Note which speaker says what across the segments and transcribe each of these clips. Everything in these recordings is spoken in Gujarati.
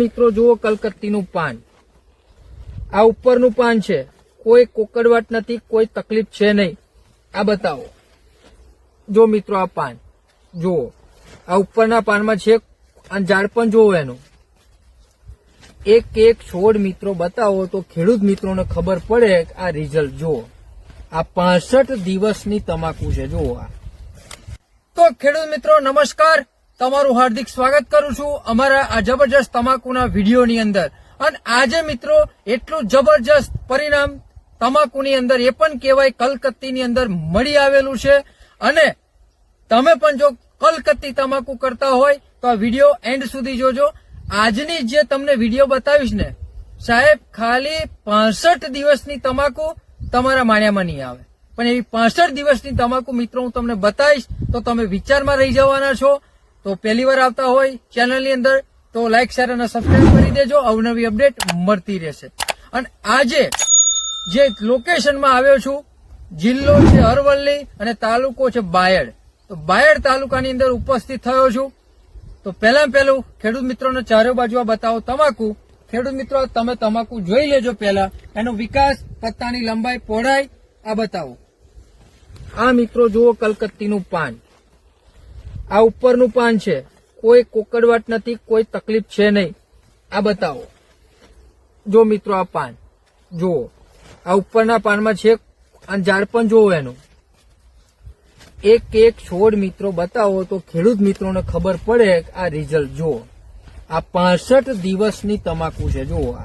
Speaker 1: મિત્રો, જુઓ કલકત્તીનું પાન. આ ઉપરનું પાન છે. કોઈ કોકડવાટ નથી, કોઈ તકલીફ છે નહીં. આ બતાવો. જો મિત્રો, આ પાન. જુઓ. આ ઉપરના પાનમાં છે, અને ઝાડ પણ જુઓ એનું. એક એક છોડ મિત્રો, બતાવો તો ખેડૂત મિત્રોને ખબર પડે આ રિઝલ્ટ, જુઓ. આ પાસઠ દિવસની તમાકુ છે, જુઓ આ. તો ખેડૂત મિત્રો, નમસ્કાર. તમારું હાર્દિક સ્વાગત કરું છું અમારા આ જબરજસ્ત તમાકુના વિડીયોની અંદર. અને આજે મિત્રો, એટલું જબરજસ્ત પરિણામ તમાકુની અંદર, એ પણ કહેવાય કલકત્તીની અંદર મળી આવેલું છે. અને તમે પણ જો કલકત્તી તમાકુ કરતા હોય, તો આ વીડિયો એન્ડ સુધી જોજો. આજની જે તમને વીડિયો બતાવીશ ને, સાહેબ, ખાલી પાસઠ દિવસની તમાકુ તમારા માણ્યામાં નહીં આવે. પણ એવી પાસઠ દિવસની તમાકુ મિત્રો હું તમને બતાવીશ, તો તમે વિચારમાં રહી જવાના છો. તો પહેલી વાર આવતા હોય ચેનલની અંદર, તો લાઈક શેર અને સબસ્ક્રાઈબ કરી દેજો. અવનવી અપડેટ મળતી રહેશે. અને આજે જે લોકેશનમાં આવ્યો છું, જિલ્લો છે અરવલ્લી અને તાલુકો છે બાયડ. તો બાયડ તાલુકાની અંદર ઉપસ્થિત થયો છું. તો પહેલા પહેલું, ખેડૂત મિત્રોને ચારે બાજુ બતાવો તમાકુ. ખેડૂત મિત્રો તમે તમાકુ જોઈ લેજો પહેલા. એનો વિકાસ, પત્તાની લંબાઈ, પહોળાઈ, આ બતાવો. આ મિત્રો, જુઓ કલકત્તીનું પાન. આ ઉપરનું પાન છે. કોઈ કોકડવાટ નથી, કોઈ તકલીફ છે નહીં. આ બતાવો. જો મિત્રો આ પાન, જુઓ. આ ઉપરના પાનમાં છે, અને ઝાડ પણ જુઓ એનું. એક એક છોડ મિત્રો બતાવો તો ખેડૂત મિત્રોને ખબર પડે કે આ રિઝલ્ટ જુઓ. આ પાસઠ દિવસની તમાકુ છે, જુઓ આ.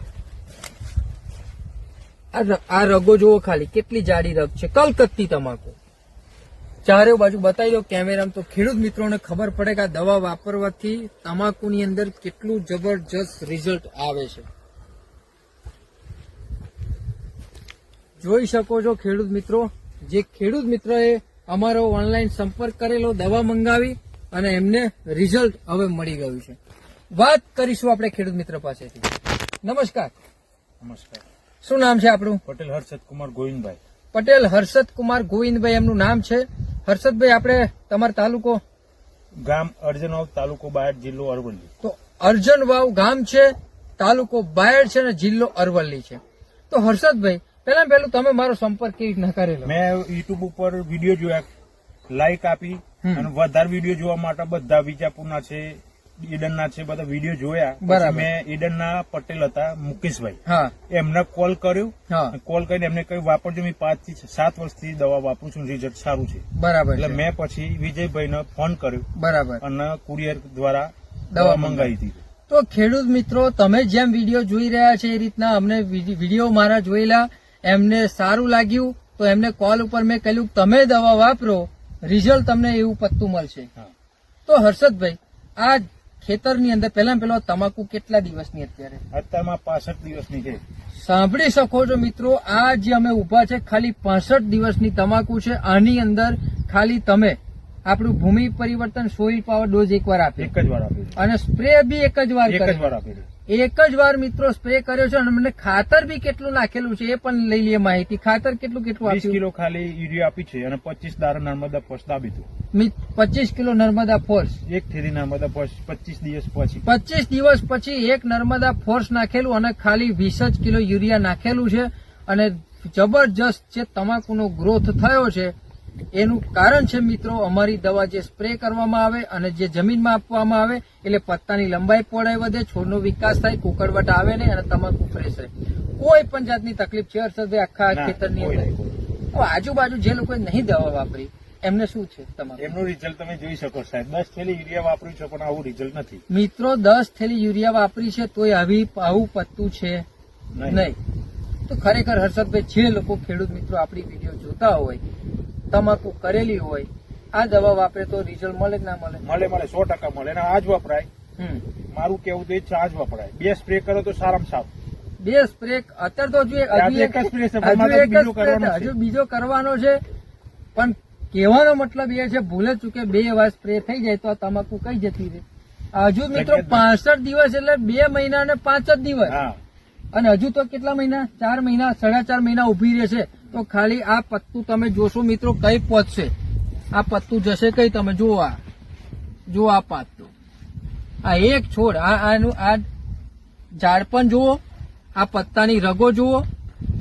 Speaker 1: આ રગો જુઓ ખાલી, કેટલી જાડી રગ છે. કલકત્તી તમાકુ. ચારે બાજુ બતાવી દો કેમેરામાં તો ખેડૂત મિત્રોને ખબર પડે કે આ દવા વાપરવાથી તમાકુની અંદર કેટલું જબરજસ્ત રિઝલ્ટ આવે છે. જોઈ શકો છો ખેડૂત મિત્રો જે ખેડૂત મિત્રએ અમારો ઓનલાઈન સંપર્ક કરેલો દવા મંગાવી અને એમને રિઝલ્ટ હવે મળી ગયું છે. વાત કરીશું આપણે ખેડૂત મિત્ર પાસેથી. નમસ્કાર.
Speaker 2: નમસ્કાર.
Speaker 1: શું નામ છે આપણું?
Speaker 2: પટેલ હર્ષદ કુમાર ગોવિંદભાઈ.
Speaker 1: પટેલ હર્ષદ કુમાર ગોવિંદભાઈ એમનું નામ છે. હર્ષદભાઈ આપણે તમારો તાલુકો?
Speaker 2: ગામ અર્જનોવ તાલુકો બાયડ જિલ્લો અરવલ્લી.
Speaker 1: તો અર્જન વાવ ગામ છે તાલુકો બાયડ છે અને જિલ્લો અરવલ્લી છે. તો હર્ષદભાઈ પહેલા પહેલું તમે મારો સંપર્ક કેવી રીતના કરેલો?
Speaker 2: મેં યુટ્યુબ ઉપર વીડિયો જોયા લાઈક આપી અને વધારે વીડિયો જોવા માટે બધા વિજાપુરના છે. ઈડનના છે બધા વીડિયો જોયા. મેં ઈડનના પટેલ હતા મુકેશભાઈ.
Speaker 1: હા.
Speaker 2: એમને કોલ કર્યો. કોલ કરીને એમને કહ્યું વાપરજો મેં પાંચથી સાત વર્ષથી દવા વાપરું છું રિઝલ્ટ સારું છે.
Speaker 1: બરાબર
Speaker 2: એટલે મેં પછી વિજયભાઈને ફોન કર્યો
Speaker 1: બરાબર.
Speaker 2: અને કુરિયર દ્વારા
Speaker 1: દવા
Speaker 2: મંગાવી હતી.
Speaker 1: તો ખેડૂત મિત્રો તમે જેમ વીડિયો જોઈ રહ્યા છે એ રીતના અમને વીડિયો મારા જોયેલા એમને સારું લાગ્યું તો એમને કોલ ઉપર મેં કહ્યું તમે દવા વાપરો રિઝલ્ટ તમને એવું પત્તું મળશે. તો હર્ષદભાઈ આ ખેતરની અંદર પહેલા પહેલો તમાકુ કેટલા દિવસની અત્યારે?
Speaker 2: અત્યારમાં પાસઠ દિવસની છે.
Speaker 1: સાંભળી શકો છો મિત્રો આ જે અમે ઊભા છે ખાલી પાસઠ દિવસની તમાકુ છે. આની અંદર ખાલી તમે આપણું ભૂમિ પરિવર્તન સોઈલ પાવર ડોઝ એકવાર આપ્યો
Speaker 2: એક જ વાર આપેલું
Speaker 1: અને સ્પ્રે બી એક જ વાર
Speaker 2: એક જ વાર આપેલું
Speaker 1: એક જ વાર મિત્રો સ્પ્રે કર્યો છે અને મને ખાતર બી કેટલું નાખેલું છે એ પણ લઈ લઈએ માહિતી. ખાતર કેટલું કેટલું
Speaker 2: વીસ કિલો ખાલી યુરિયા આપી છે અને પચીસ દારા નર્મદા ફોર્સ દાબી હતું
Speaker 1: પચીસ કિલો નર્મદા ફોર્સ
Speaker 2: એક થેલી નર્મદા ફોર્સ પચીસ દિવસ પછી.
Speaker 1: પચીસ દિવસ પછી એક નર્મદા ફોર્સ નાખેલું અને ખાલી વીસ જ કિલો યુરિયા નાખેલું છે. અને જબરજસ્ત જે તમાકુનો ગ્રોથ થયો છે એનું કારણ છે મિત્રો અમારી દવા જે સ્પ્રે કરવામાં આવે અને જે જમીનમાં આપવામાં આવે એટલે પત્તાની લંબાઈ પહોળાઈ વધે છોડનો વિકાસ થાય કુકડવટ આવે નહીં અને તમાકુ ફ્રેશ રહે. કોઈ પણ જાતની તકલીફ છે અર્થે આખા ખેતરની અંદર? આજુબાજુ જે લોકોએ નહીં દવા વાપરી એમને શું છે તમારું?
Speaker 2: એમનું રિઝલ્ટ તમે જોઈ શકો સાહેબ. દસ થેલી યુરિયા વાપર્યું છે પણ આવું રિઝલ્ટ નથી.
Speaker 1: મિત્રો દસ થેલી યુરિયા વાપરી છે તોય આવી આવું પત્તું છે નહીં. તો ખરેખર હર્ષદભાઈ જે લોકો ખેડૂત મિત્રો આપણી વીડિયો જોતા હોય તમાકુ કરેલી હોય આ દવા વાપરે તો રિઝલ્ટ મળે કે ના મળે?
Speaker 2: મળે મળે સો ટકા મળે. અને આ જ વપરાય મારું કેવું તો એ છે આ જ વપરાય. બે સ્પ્રે કરો તો સારામાં સારું.
Speaker 1: બે સ્પ્રે અત્યારે તો હજુ એક- હજુ
Speaker 2: બીજો કરવાનો
Speaker 1: છે. પણ કહેવાનો મતલબ એ છે ભૂલે ચૂકે બે વાર સ્પ્રે થઈ જાય તો આ તમાકુ કઈ જતી રહે? હજુ મિત્રો પાસઠ દિવસ એટલે બે મહિના અને પાંચ જ દિવસ.
Speaker 2: હા.
Speaker 1: અને હજુ તો કેટલા મહિના? ચાર મહિના સાડા ચાર મહિના ઊભી રહેશે. તો ખાલી આ પત્તું તમે જોશો મિત્રો કઈ પહોંચશે આ પત્તું જશે કઈ તમે જુઓ આ. જુઓ આ પત્તું. આ એક છોડ આ આનું આ ઝાડ પણ જુઓ આ પત્તાની રગો જુઓ.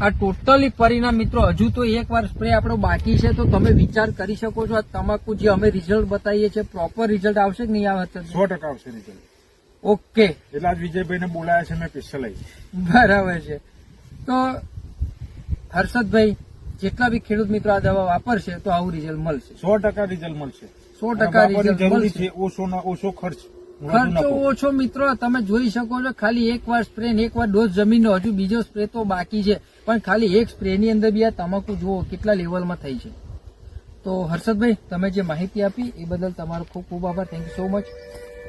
Speaker 1: આ ટોટલી પરિણામ મિત્રો હજુ તો એક વાર સ્પ્રે આપણો બાકી છે તો તમે વિચાર કરી શકો છો આ તમાકુ જે અમે રિઝલ્ટ બતાવીએ છીએ પ્રોપર રિઝલ્ટ આવશે કે નહીં આવે
Speaker 2: સો ટકા આવશે રિઝલ્ટ
Speaker 1: ઓકે
Speaker 2: એટલે આજ વિજયભાઈને બોલાયા છે મેં સ્પેશિયલ
Speaker 1: બરાબર છે. તો હર્ષદભાઈ જેટલા બી ખેડૂત મિત્રો આ દવા વાપરશે તો આવું રિઝલ્ટ મળશે.
Speaker 2: સો ટકા રિઝલ્ટ મળશે.
Speaker 1: સો ટકા રિઝલ્ટ મળશે.
Speaker 2: ઓછો ના ઓછો ખર્ચ.
Speaker 1: ખર્ચો ઓછો મિત્રો તમે જોઈ શકો છો ખાલી એક વાર સ્પ્રે એક વાર ડોઝ જમીનનો હજુ બીજો સ્પ્રે તો બાકી છે. પણ ખાલી એક સ્પ્રે ની અંદર બી આ તમાકુ જુઓ કેટલા લેવલમાં થઈ છે. તો હર્ષદભાઈ તમે જે માહિતી આપી એ બદલ તમારો ખૂબ ખૂબ આભાર. થેન્ક યુ સો મચ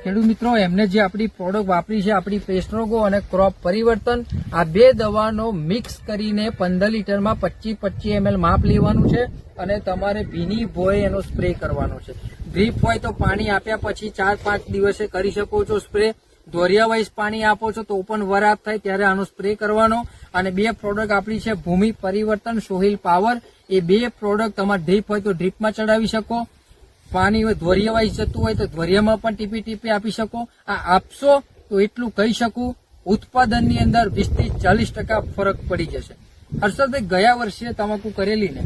Speaker 1: ખેડૂત મિત્રો, એમને જે આપણી પ્રોડક્ટ વાપરી છે, આપણી પેસ્ટ્રોગો અને ક્રોપ પરિવર્તન, આ બે દવાનો મિક્સ કરીને પંદર લીટરમાં પચીસ પચીસ એમએલ માપ લેવાનું છે અને તમારે ભીની ભોય એનો સ્પ્રે કરવાનો છે. ડ્રીપ હોય તો પાણી આપ્યા પછી ચાર પાંચ દિવસે કરી શકો છો સ્પ્રે ધોરિયા વાઇઝ પાણી આપો છો તો પણ વરાપ થાય ત્યારે આનો સ્પ્રે કરવાનો. અને બે પ્રોડક્ટ આપણી છે, ભૂમિ પરિવર્તન, સોહિલ પાવર એ બે પ્રોડક્ટ તમારે ડ્રીપ હોય તો ડ્રીપમાં ચડાવી શકો. પાણી વાઇઝ જતું હોય તો ધોરિયામાં પણ ટીપી ટીપી આપી શકો. આ આપશો તો એટલું કહી શકું ઉત્પાદનની અંદર વીસથી ચાલીસ ટકા ફરક પડી જશે. હર્ષદભાઈ ગયા વર્ષે તમાકુ કરેલી ને?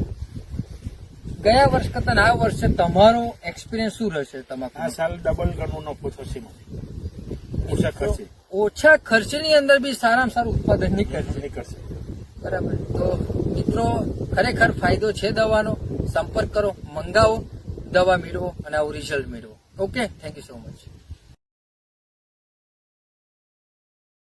Speaker 1: ગયા વર્ષ કરતા આ વર્ષે તમારો એક્સપિરિયન્સ શું રહેશે તમાકુ
Speaker 2: આ સાલ ડબલ ગણું નફો થશે ઓછા ખર્ચે.
Speaker 1: ઓછા ખર્ચની અંદર બી સારામાં સારું ઉત્પાદન
Speaker 2: નીકળશે.
Speaker 1: બરાબર. તો મિત્રો ખરેખર ફાયદો છે દવાનો. સંપર્ક કરો મંગાવો. દવા મેળવો અને આવું રિઝલ્ટ મેળવો. Okay thank you so much